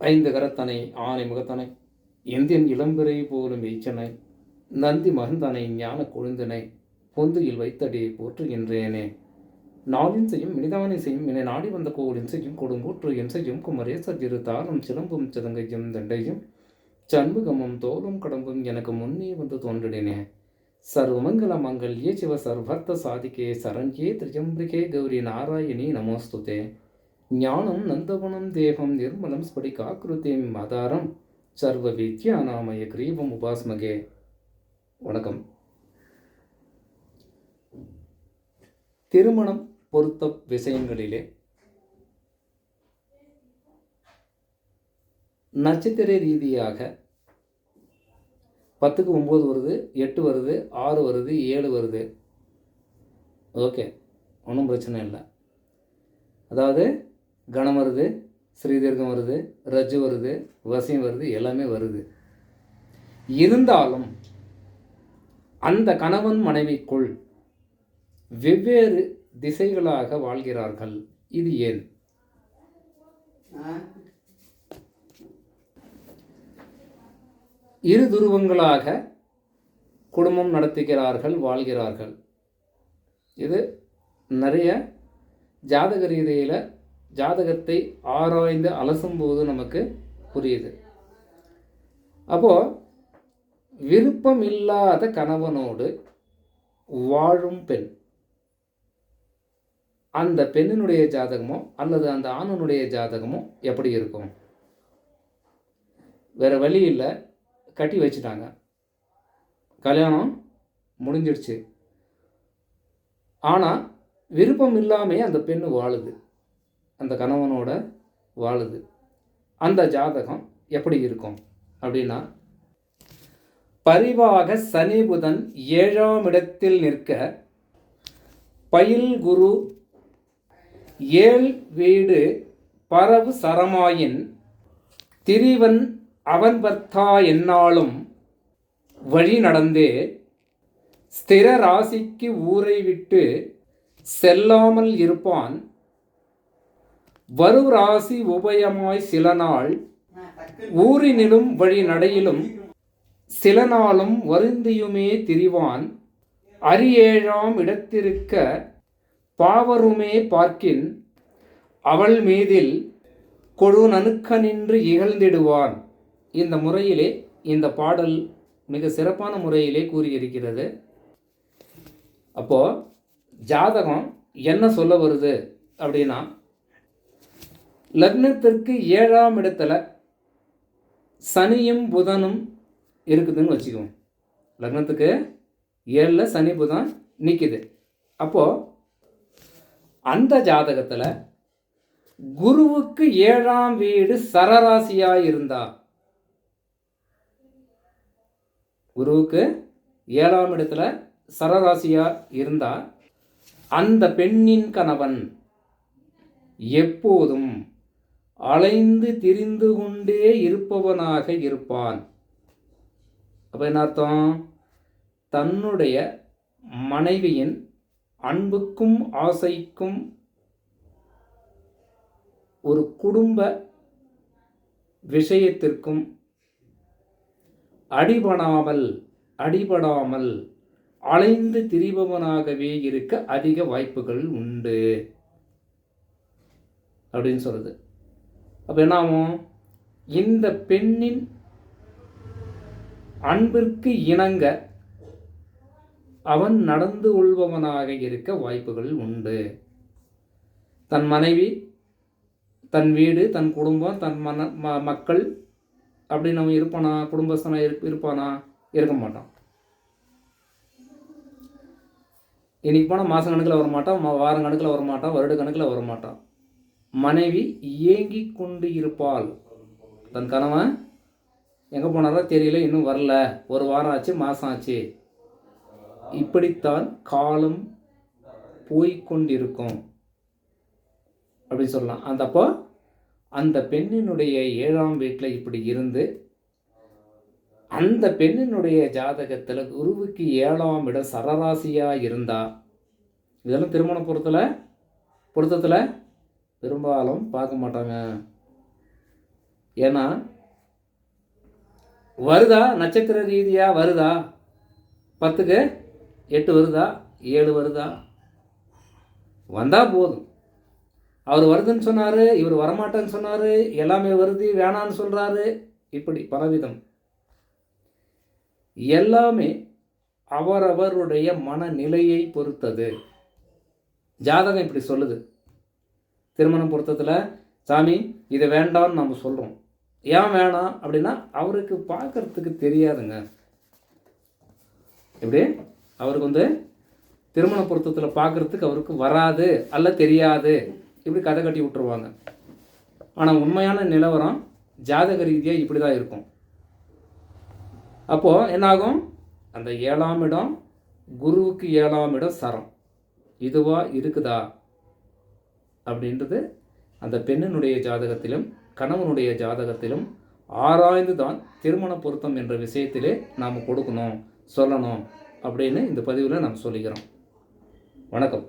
ஐந்து கரத்தனை ஆனை முகத்தனை எந்தியன் இளம்பிறை போலும் ஈச்சனை நந்தி மகந்தனை ஞான கொழுந்தனை பொந்துயில் வைத்தடி போற்றுகின்றேனே. நாளின் செய்யும் மினிதானை செய்யும் என்னை நாடி வந்த கோவிலின் செய்யும் கொடுங்கூற்று என் செய்யும் குமரேசர் இரு தாரம் சிலம்பும் சிதங்கையும் தண்டையும் சண்முகமும் தோலும் கடம்பும் எனக்கு முன்னே வந்து தோன்றினே சர்வமங்கல மங்கல்யே சிவ சர்வர்த்த சாதிகே சரண்யே திரியம்பிகே கௌரி நாராயணி நமோஸ்துதே. ஞானம் நந்தவனம் தேகம் நிர்மலம் ஸ்படிகாக்கிருத்திம் மதாரம் சர்வ வித்யாநாமய கிரீவம் உபாஸ்மகே. வணக்கம். திருமணம் பொருத்த விஷயங்களிலே நட்சத்திர ரீதியாக பத்துக்கு ஒம்பது வருது எட்டு வருது ஆறு வருது ஏழு வருது. ஓகே ஒன்றும் பிரச்சனை இல்லை. அதாவது கணம் வருது ஸ்ரீதீர்க்கம் வருது ரஜு வருது வசியம் வருது எல்லாமே வருது. இருந்தாலும் அந்த கணவன் மனைவிக்குள் வெவ்வேறு திசைகளாக வாழ்கிறார்கள். இது ஏன்? இரு துருவங்களாக குடும்பம் நடத்துகிறார்கள் வாழ்கிறார்கள். இது நிறைய ஜாதக ரீதியில் ஜாதகத்தை ஆராய்ந்து அலசும்போது நமக்கு புரியுது. அப்போது விருப்பம் இல்லாத கணவனோடு வாழும் பெண் அந்த பெண்ணினுடைய ஜாதகமோ அல்லது அந்த ஆணனுடைய ஜாதகமோ எப்படி இருக்கும்? வேறு வழி இல்லை. கட்டி வச்சுட்டாங்க. கல்யாணம் முடிஞ்சிடுச்சு. ஆனால் விருப்பம் இல்லாமே அந்த பெண்ணு வாழுது. அந்த கணவனோட வாழுது. அந்த ஜாதகம் எப்படி இருக்கும்? அப்படின்னா பரிவாக சனி புதன் ஏழாம் இடத்தில் நிற்க பயில் குரு ஏழ் வீடு பரவு சரமாயின் திரிவன் அவன் பர்த்தா என்னாலும் வழி நடந்தே ஸ்திர ராசிக்கு ஊரை விட்டு செல்லாமல் இருப்பான் வரு ராசி உபயமாய் சில நாள் ஊரினிலும் வழி நடையிலும் சில நாளும் வருந்தியுமே திரிவான். அரியேழாம் இடத்திருக்க பாவருமே பார்க்கின் அவள் மீதில் கொடு நனுக்க நின்று இகழ்ந்திடுவான். இந்த முறையிலே இந்த பாடல் மிக சிறப்பான முறையிலே கூறியிருக்கிறது. அப்போ ஜாதகம் என்ன சொல்ல வருது அப்படின்னா லக்னத்திற்கு ஏழாம் இடத்துல சனியும் புதனும் இருக்குதுன்னு வச்சுக்குவோம் லக்னத்துக்கு ஏழில் சனி புதன் நிற்கிது அப்போது அந்த ஜாதகத்தில் குருவுக்கு ஏழாம் வீடு சரராசியாக இருந்தா குருவுக்கு ஏழாம் இடத்துல சரராசியாக இருந்தால் அந்த பெண்ணின் கணவன் எப்போதும் அலைந்து திரிந்து கொண்டே இருப்பவனாக இருப்பான். அப்போ என்ன அர்த்தம்? தன்னுடைய மனைவியின் அன்புக்கும் ஆசைக்கும் ஒரு குடும்ப விஷயத்திற்கும் அடிபடாமல் அடிபடாமல் அலைந்து திரிபவனாகவே இருக்க அதிக வாய்ப்புகள் உண்டு. அப்படின்னு சொல்லுது அப்போ என்ன ஆகும்? இந்த பெண்ணின் அன்பிற்கு இணங்க அவன் நடந்து கொள்பவனாக இருக்க வாய்ப்புகள் உண்டு. தன் மனைவி தன் வீடு தன் குடும்பம் தன் மன ம மக்கள் அப்படின்னு அவன் இருப்பானா? குடும்பஸ்தனாக இருப் இருப்பானா? இருக்க மாட்டான். இன்றைக்கி போனால் மாதம் கணக்கில் வர மாட்டான் வாரம் கணக்கில் வர மாட்டான் வருட கணக்கில் வர மாட்டான் மனைவி இயங்கி கொண்டு இருப்பாள். தன் கணவன் எங்கே போனாரோ தெரியல இன்னும் வரல. ஒரு வாரம் ஆச்சு மாதம் ஆச்சு. இப்படித்தான் காலம் போய்கொண்டிருக்கும் அப்படி சொல்லலாம். அந்த அப்போ அந்த பெண்ணினுடைய ஏழாம் வீட்டில் இப்படி இருந்து அந்த பெண்ணினுடைய ஜாதகத்தில் குருவுக்கு ஏழாம் இடம் சரராசியாக இருந்தா இதெல்லாம் திருமண பொருத்தில் பொருத்தத்தில் பெரும்பாலும் பார்க்க மாட்டாங்க. ஏன்னா வருதா? நட்சத்திர ரீதியாக வருதா? பத்துக்கு எட்டு வருதா? ஏழு வருதா? வந்தால் போதும். அவர் வருதுன்னு சொன்னார் இவர் வரமாட்டேன்னு சொன்னார் எல்லாமே வருது வேணான்னு சொல்கிறாரு இப்படி பலவிதம். எல்லாமே அவரவருடைய மனநிலையை பொறுத்தது. ஜாதகம் இப்படி சொல்லுது. திருமணம் பொருத்தத்தில் சாமி இது வேண்டாம்னு நம்ம சொல்கிறோம் ஏன் வேணாம்? அப்படின்னா அவருக்கு பார்க்கறதுக்கு தெரியாதுங்க. எப்படி? அவருக்கு வந்து திருமண பொருத்தத்தில் பார்க்கறதுக்கு அவருக்கு வராது அல்ல தெரியாது. இப்படி கதை கட்டி விட்டுருவாங்க. ஆனால் உண்மையான நிலவரம் ஜாதக ரீதியாக இப்படி தான் இருக்கும். அப்போது என்னாகும்? அந்த ஏழாம் இடம் குருவுக்கு ஏழாம் இடம் சரம். இதுவாக இருக்குதா? அப்படின்றது அந்த பெண்ணினுடைய ஜாதகத்திலும் கணவனுடைய ஜாதகத்திலும் ஆராய்ந்து தான் திருமண பொருத்தம் என்ற விஷயத்திலே நாம் கொடுக்கணும் சொல்லணும் அப்படின்னு இந்த பதிவில் நாம் சொல்லிக்கிறோம். வணக்கம்.